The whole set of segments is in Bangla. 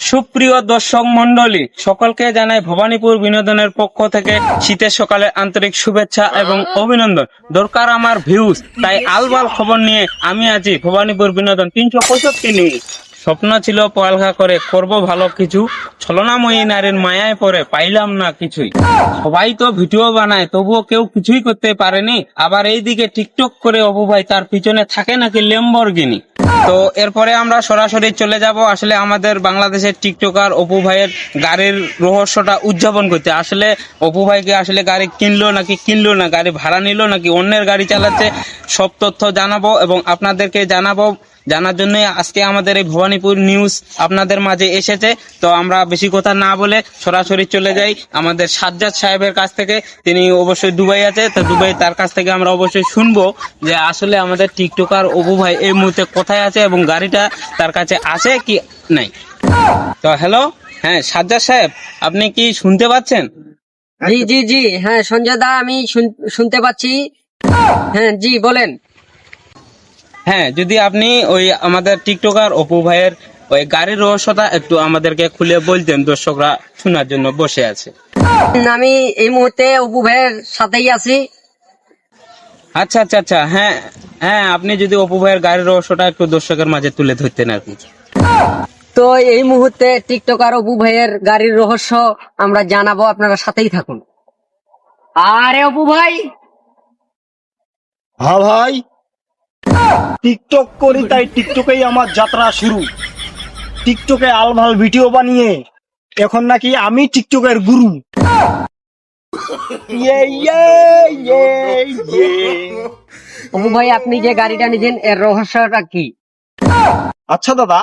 সুপ্রিয় দর্শক মন্ডলী সকলকে জানাই ভবানীপুর বিনোদনের পক্ষ থেকে শীতের সকালে আন্তরিক শুভেচ্ছা এবং অভিনন্দন। দরকার আমার ভিউজ তাই আলবাল খবর নিয়ে আমি আজি ভবানীপুর বিনোদন তিনশো পঁয়ষট্টি নিয়ে স্বপ্ন ছিল পড়ালেখা করে, করব ভালো কিছু। ছলনাময়ী নারীর মায়ায় পরে পাইলাম না কিছুই। সবাই তো ভিডিও বানায়, তবুও কেউ কিছুই করতে পারেনি। আবার এইদিকে টিকটক করে অপু ভাই তার পিছনে থাকে নাকি লেম্বরগিনি তো এরপরে আমরা সরাসরি চলে যাব। আসলে আমাদের বাংলাদেশের টিকটকার অপু ভাইয়ের গাড়ির রহস্যটা উদযাপন করতে। আসলে অপু ভাইকে আসলে গাড়ি কিনলো নাকি কিনলো না, গাড়ি ভাড়া নিল নাকি, অন্যের গাড়ি চালাচ্ছে, সব তথ্য জানাব এবং আপনাদেরকে জানাব। জানার জন্য আজকে আমাদের এই ভবানীপুর নিউজ আপনাদের মাঝে এসেছে। তো আমরা বেশি কথা না বলে সরাসরি চলে যাই আমাদের সাজ্জাদ সাহেবের কাছ থেকে। তিনি অবশ্যই দুবাই আছে, তো দুবাই তার কাছ থেকে আমরা অবশ্যই শুনব যে আসলে আমাদের টিকটকার অবু ভাই এই মুহূর্তে কোথায় আছে এবং গাড়িটা তার কাছে আছে কি নাই? তো হ্যালো হ্যাঁ সাজ্জাদ সাহেব, আপনি কি শুনতে পাচ্ছেন? জি জি জি হ্যাঁ সঞ্জয় দা, আমি শুন- শুনতে পাচ্ছি। হ্যাঁ জি, বলেন। হ্যাঁ যদি আপনি ওই আমাদের টিকটকার অপু ভাইয়ের ওই গাড়ির রহস্যটা একটু আমাদেরকে খুলে বলতেন দর্শকরা শোনার জন্য বসে আছে। আমি এই মুহূর্তে অপু ভাইয়ের সাথেই আছি। আচ্ছা আচ্ছা আচ্ছা হ্যাঁ হ্যাঁ আপনি যদি অপু ভাইয়ের গাড়ির রহস্যটা একটু দর্শকের মাঝে তুলে ধরতেন আর কি। তো এই মুহূর্তে টিকটকার অপু ভাইয়ের গাড়ির রহস্য আমরা জানাব আপনারা সাথেই থাকুন। আরে অপু ভাই! হ্যাঁ ভাই? টিকটক করি তাই টিকটকেই আমার যাত্রা শুরু। টিকটকে আলমাল ভিডিও বানিয়ে এখন নাকি আমি টিকটকের গুরু। ইয়ে, ইয়ে, ইয়ে, ভাই আপনি যে গাড়িটা নিয়েছেন এর রহস্যটা কি? আচ্ছা দাদা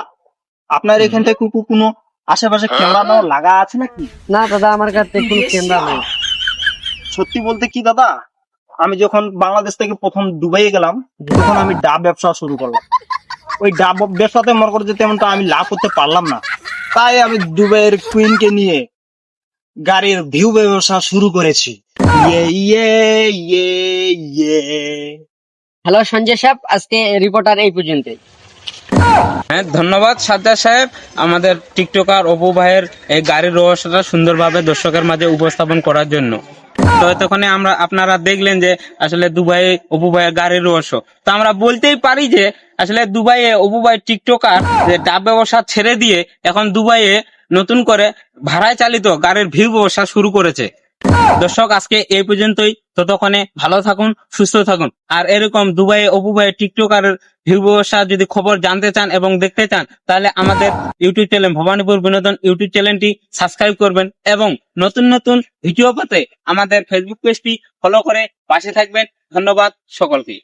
আপনার এখানটায় কুকু কোনো আশেপাশে ক্যামেরা লাগা আছে নাকি? না দাদা আমার কাছে কোনো ক্যামেরা নেই। সত্যি বলতে কি দাদা? আমি যখন বাংলাদেশ থেকে প্রথম দুবাইয়ে গেলাম তখন আমি ডাব ব্যবসা শুরু করলাম। ওই ডাব ব্যবসাতে মনে করে যে তেমনটা আমি লাভ করতে পারলাম না। তাই আমি দুবাইয়ের কুইনকে নিয়ে গাড়ির ভিউ ব্যবসা শুরু করেছি। ইয়ে ইয়ে ইয়ে ইয়ে। হ্যালো সঞ্জয় সাহেব আজকে রিপোর্টার এই পর্যন্তই। হ্যাঁ ধন্যবাদ সাজ্জাদ সাহেব। আমাদের টিকটকার অপু ভাইয়ের এই গাড়ির রহস্যটা সুন্দরভাবে দর্শকের মাঝে উপস্থাপন করার জন্য। তো তখন আমরা আপনারা দেখলেন যে আসলে দুবাই, অপু ভাইয়ের গাড়ির রহস্য। তো আমরা বলতেই পারি যে আসলে দুবাইয়ে অপু ভাই টিকটকার, যে ডাব ব্যবসা ছেড়ে দিয়ে এখন দুবাইয়ে নতুন করে ভাড়ায় চালিত গাড়ির ভিউ ব্যবসা শুরু করেছে। দর্শক, আজকে এই পর্যন্তই। ততক্ষণে ভালো থাকুন, সুস্থ থাকুন। আর এরকম দুবাই অপুবাই টিকটক আর ভিউ ব্যবসা যদি খবর জানতে চান এবং দেখতে চান, তাহলে আমাদের ইউটিউব চ্যানেল ভবানীপুর বিনোদন ইউটিউব চ্যানেলটি সাবস্ক্রাইব করবেন এবং নতুন নতুন ভিডিও পাতে আমাদের ফেসবুক পেজটি ফলো করে পাশে থাকবেন। ধন্যবাদ সকলকে।